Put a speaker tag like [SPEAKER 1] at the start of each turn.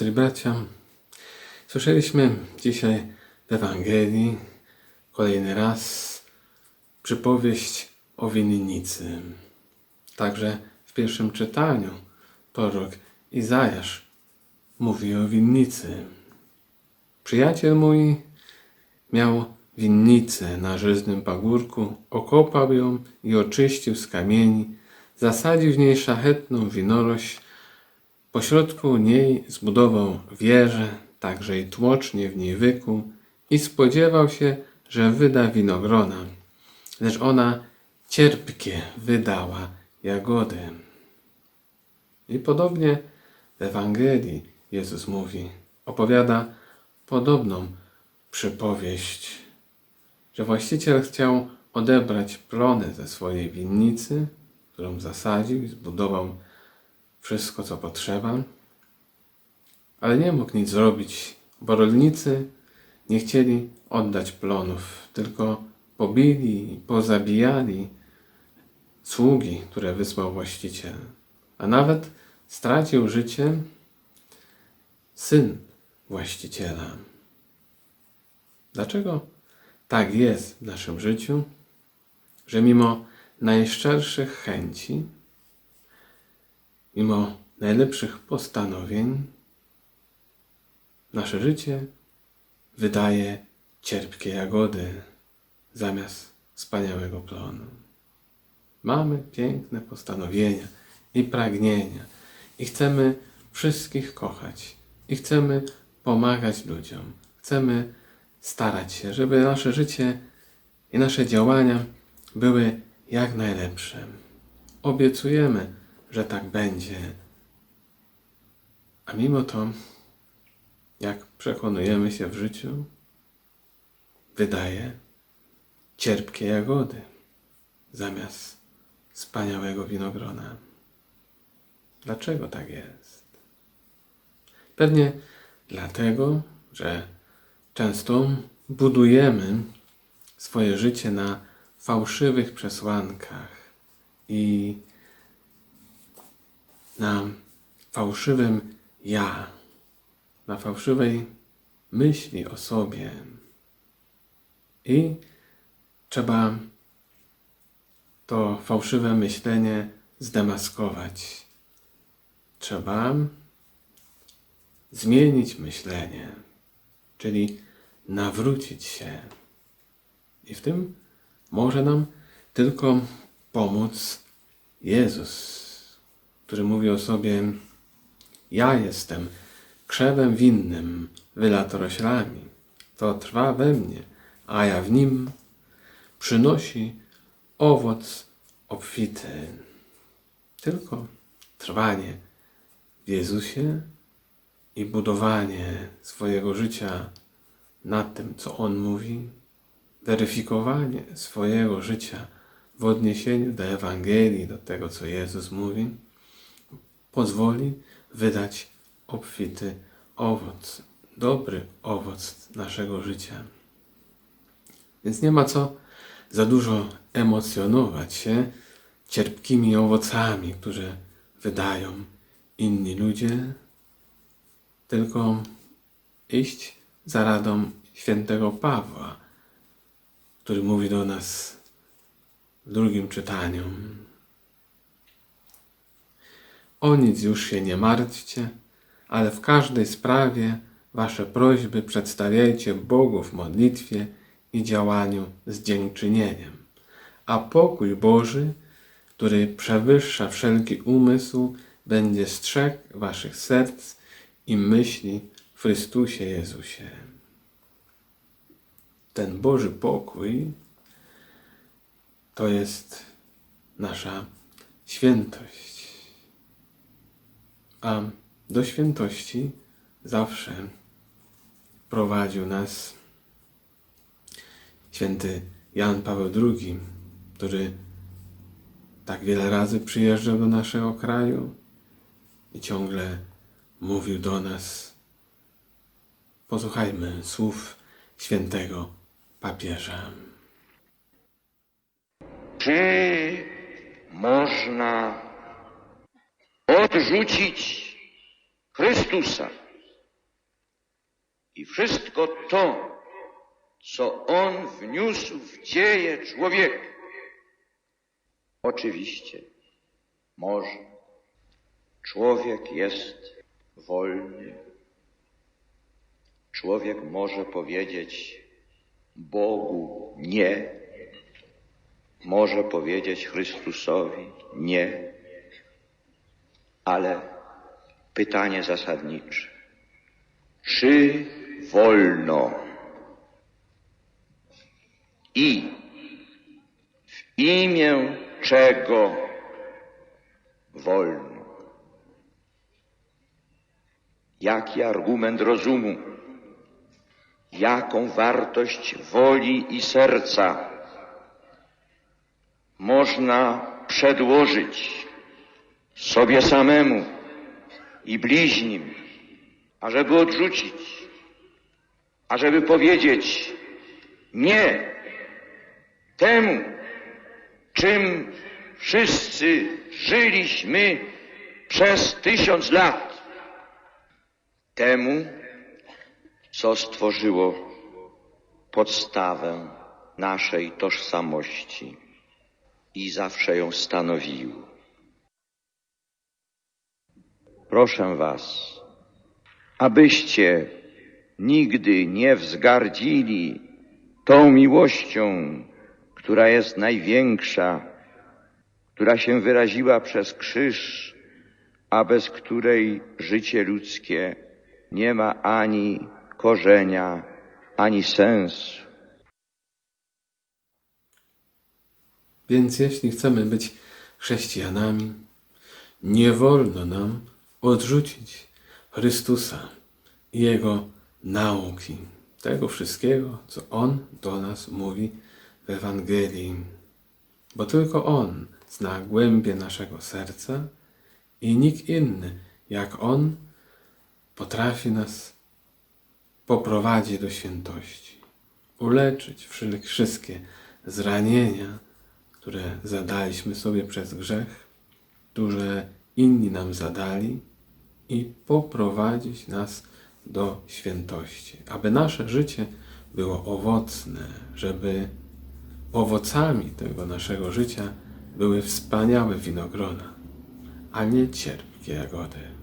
[SPEAKER 1] siostry i bracia, słyszeliśmy dzisiaj w Ewangelii kolejny raz przypowieść o winnicy. Także w pierwszym czytaniu prorok Izajasz mówi o winnicy. Przyjaciel mój miał winnicę na żyznym pagórku, okopał ją i oczyścił z kamieni, zasadził w niej szlachetną winorośl, pośrodku niej zbudował wieżę, także i tłocznie w niej wykuł i spodziewał się, że wyda winogrona, lecz ona cierpkie wydała jagody. I podobnie w Ewangelii Jezus mówi, opowiada podobną przypowieść, że właściciel chciał odebrać plony ze swojej winnicy, którą zasadził i zbudował wszystko, co potrzeba, ale nie mógł nic zrobić, bo rolnicy nie chcieli oddać plonów, tylko pobili pozabijali sługi, które wysłał właściciel. A nawet stracił życie syn właściciela. Dlaczego tak jest w naszym życiu, że mimo najszczerszych chęci, mimo najlepszych postanowień, nasze życie wydaje cierpkie jagody zamiast wspaniałego plonu. Mamy piękne postanowienia i pragnienia i chcemy wszystkich kochać i chcemy pomagać ludziom. Chcemy starać się, żeby nasze życie i nasze działania były jak najlepsze. Obiecujemy, że tak będzie. A mimo to, jak przekonujemy się w życiu, wydaje cierpkie jagody zamiast wspaniałego winogrona. Dlaczego tak jest? Pewnie dlatego, że często budujemy swoje życie na fałszywych przesłankach i na fałszywym ja, na fałszywej myśli o sobie. I trzeba to fałszywe myślenie zdemaskować. Trzeba zmienić myślenie, czyli nawrócić się. I w tym może nam tylko pomóc Jezus, który mówi o sobie: Ja jestem krzewem winnym, wylatoroślami. To trwa we mnie, a ja w nim przynosi owoc obfity. Tylko trwanie w Jezusie i budowanie swojego życia nad tym, co On mówi, weryfikowanie swojego życia w odniesieniu do Ewangelii, do tego, co Jezus mówi, pozwoli wydać obfity owoc, dobry owoc naszego życia. Więc nie ma co za dużo emocjonować się cierpkimi owocami, które wydają inni ludzie, tylko iść za radą świętego Pawła, który mówi do nas w drugim czytaniu. O nic już się nie martwcie, ale w każdej sprawie wasze prośby przedstawiajcie Bogu w modlitwie i działaniu z dziękczynieniem. A pokój Boży, który przewyższa wszelki umysł, będzie strzegł waszych serc i myśli w Chrystusie Jezusie. Ten Boży pokój to jest nasza świętość. A do świętości zawsze prowadził nas święty Jan Paweł II, który tak wiele razy przyjeżdżał do naszego kraju i ciągle mówił do nas. Posłuchajmy słów świętego papieża.
[SPEAKER 2] Czy można odrzucić Chrystusa i wszystko to, co On wniósł w dzieje człowieka. Oczywiście, może. Człowiek jest wolny. Człowiek może powiedzieć Bogu nie. Może powiedzieć Chrystusowi nie. Ale pytanie zasadnicze. Czy wolno i w imię czego wolno? Jaki argument rozumu? Jaką wartość woli i serca można przedłożyć sobie samemu i bliźnim, ażeby odrzucić, ażeby powiedzieć nie temu, czym wszyscy żyliśmy przez tysiąc lat, temu, co stworzyło podstawę naszej tożsamości i zawsze ją stanowiło. Proszę Was, abyście nigdy nie wzgardzili tą miłością, która jest największa, która się wyraziła przez krzyż, a bez której życie ludzkie nie ma ani korzenia, ani sensu.
[SPEAKER 1] Więc jeśli chcemy być chrześcijanami, nie wolno nam odrzucić Chrystusa i Jego nauki, tego wszystkiego, co On do nas mówi w Ewangelii. Bo tylko On zna głębie naszego serca i nikt inny jak On potrafi nas poprowadzić do świętości, uleczyć wszystkie zranienia, które zadaliśmy sobie przez grzech, które inni nam zadali i poprowadzić nas do świętości, aby nasze życie było owocne, żeby owocami tego naszego życia były wspaniałe winogrona, a nie cierpkie jagody.